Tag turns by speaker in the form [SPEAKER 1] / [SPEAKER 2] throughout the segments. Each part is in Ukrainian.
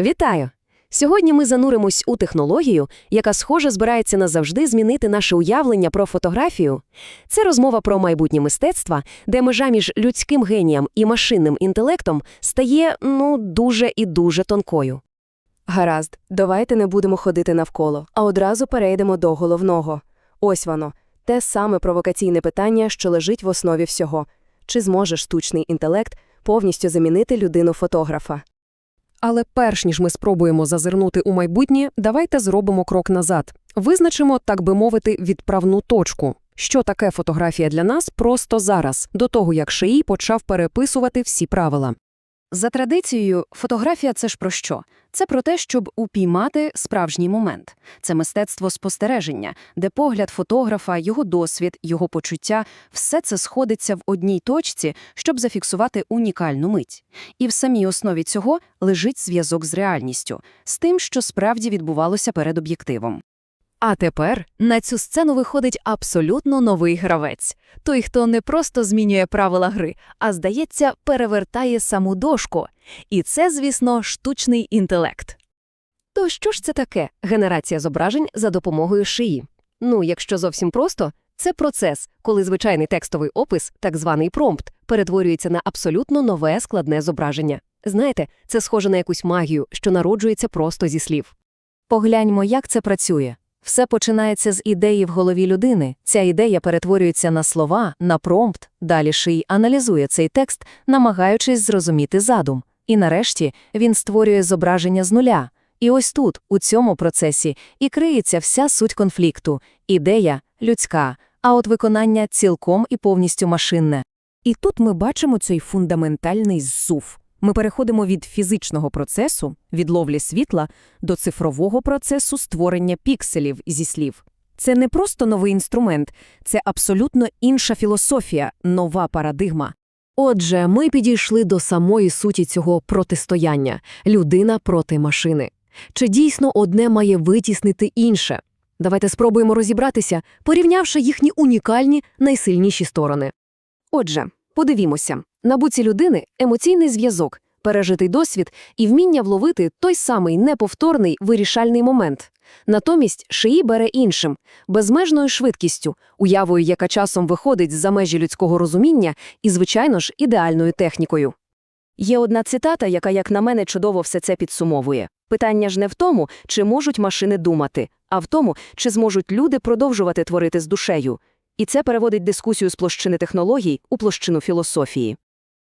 [SPEAKER 1] Вітаю! Сьогодні ми зануримось у технологію, яка, схоже, збирається назавжди змінити наше уявлення про фотографію. Це розмова про майбутнє мистецтва, де межа між людським генієм і машинним інтелектом стає, ну, дуже і дуже тонкою.
[SPEAKER 2] Гаразд, давайте не будемо ходити навколо, а одразу перейдемо до головного. Ось воно, те саме провокаційне питання, що лежить в основі всього. Чи зможе штучний інтелект повністю замінити людину-фотографа?
[SPEAKER 1] Але перш ніж ми спробуємо зазирнути у майбутнє, давайте зробимо крок назад. Визначимо, так би мовити, відправну точку. Що таке фотографія для нас просто зараз, до того як Шиї почав переписувати всі правила.
[SPEAKER 3] За традицією, фотографія це ж про що? Це про те, щоб упіймати справжній момент. Це мистецтво спостереження, де погляд фотографа, його досвід, його почуття – все це сходиться в одній точці, щоб зафіксувати унікальну мить. І в самій основі цього лежить зв'язок з реальністю, з тим, що справді відбувалося перед об'єктивом.
[SPEAKER 4] А тепер на цю сцену виходить абсолютно новий гравець. Той, хто не просто змінює правила гри, а, здається, перевертає саму дошку. І це, звісно, штучний інтелект.
[SPEAKER 1] То що ж це таке генерація зображень за допомогою шиї? Ну, якщо зовсім просто, це процес, коли звичайний текстовий опис, так званий промпт, перетворюється на абсолютно нове складне зображення. Знаєте, це схоже на якусь магію, що народжується просто зі слів.
[SPEAKER 3] Погляньмо, як це працює. Все починається з ідеї в голові людини. Ця ідея перетворюється на слова, на промпт. Далі ший аналізує цей текст, намагаючись зрозуміти задум. І нарешті він створює зображення з нуля. І ось тут, у цьому процесі, і криється вся суть конфлікту. Ідея людська, а от виконання цілком і повністю машинне.
[SPEAKER 5] І тут ми бачимо цей фундаментальний зсув. Ми переходимо від фізичного процесу, від ловлі світла, до цифрового процесу створення пікселів зі слів. Це не просто новий інструмент, це абсолютно інша філософія, нова парадигма.
[SPEAKER 1] Отже, ми підійшли до самої суті цього протистояння – людина проти машини. Чи дійсно одне має витіснити інше? Давайте спробуємо розібратися, порівнявши їхні унікальні найсильніші сторони. Отже, подивімося. На людини емоційний зв'язок, пережитий досвід і вміння вловити той самий неповторний вирішальний момент. Натомість шиї бере іншим, безмежною швидкістю, уявою, яка часом виходить за межі людського розуміння і, звичайно ж, ідеальною технікою.
[SPEAKER 2] Є одна цитата, яка, як на мене, чудово все це підсумовує. Питання ж не в тому, чи можуть машини думати, а в тому, чи зможуть люди продовжувати творити з душею. І це переводить дискусію з площини технологій у площину філософії.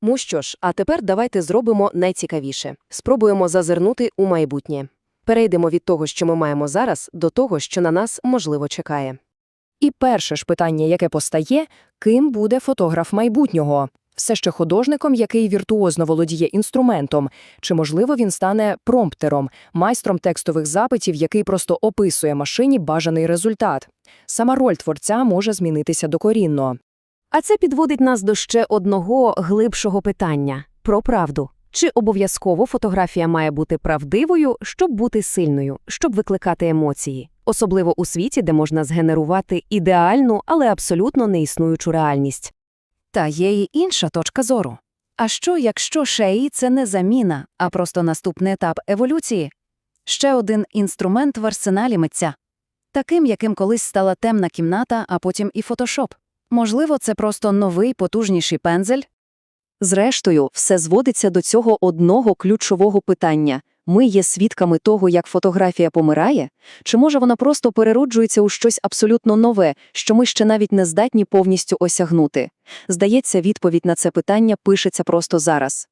[SPEAKER 2] Ну що ж, а тепер давайте зробимо найцікавіше. Спробуємо зазирнути у майбутнє. Перейдемо від того, що ми маємо зараз, до того, що на нас, можливо, чекає. І перше ж питання, яке постає – ким буде фотограф майбутнього? Все ще художником, який віртуозно володіє інструментом, чи, можливо, він стане промптером, майстром текстових запитів, який просто описує машині бажаний результат. Сама роль творця може змінитися докорінно.
[SPEAKER 1] А це підводить нас до ще одного глибшого питання – про правду. Чи обов'язково фотографія має бути правдивою, щоб бути сильною, щоб викликати емоції? Особливо у світі, де можна згенерувати ідеальну, але абсолютно неіснуючу реальність.
[SPEAKER 3] Та є і інша точка зору. А що, якщо шеї – це не заміна, а просто наступний етап еволюції? Ще один інструмент в арсеналі митця. Таким, яким колись стала темна кімната, а потім і фотошоп. Можливо, це просто новий потужніший пензель?
[SPEAKER 2] Зрештою, все зводиться до цього одного ключового питання. Ми є свідками того, як фотографія помирає? Чи може вона просто перероджується у щось абсолютно нове, що ми ще навіть не здатні повністю осягнути? Здається, відповідь на це питання пишеться просто зараз.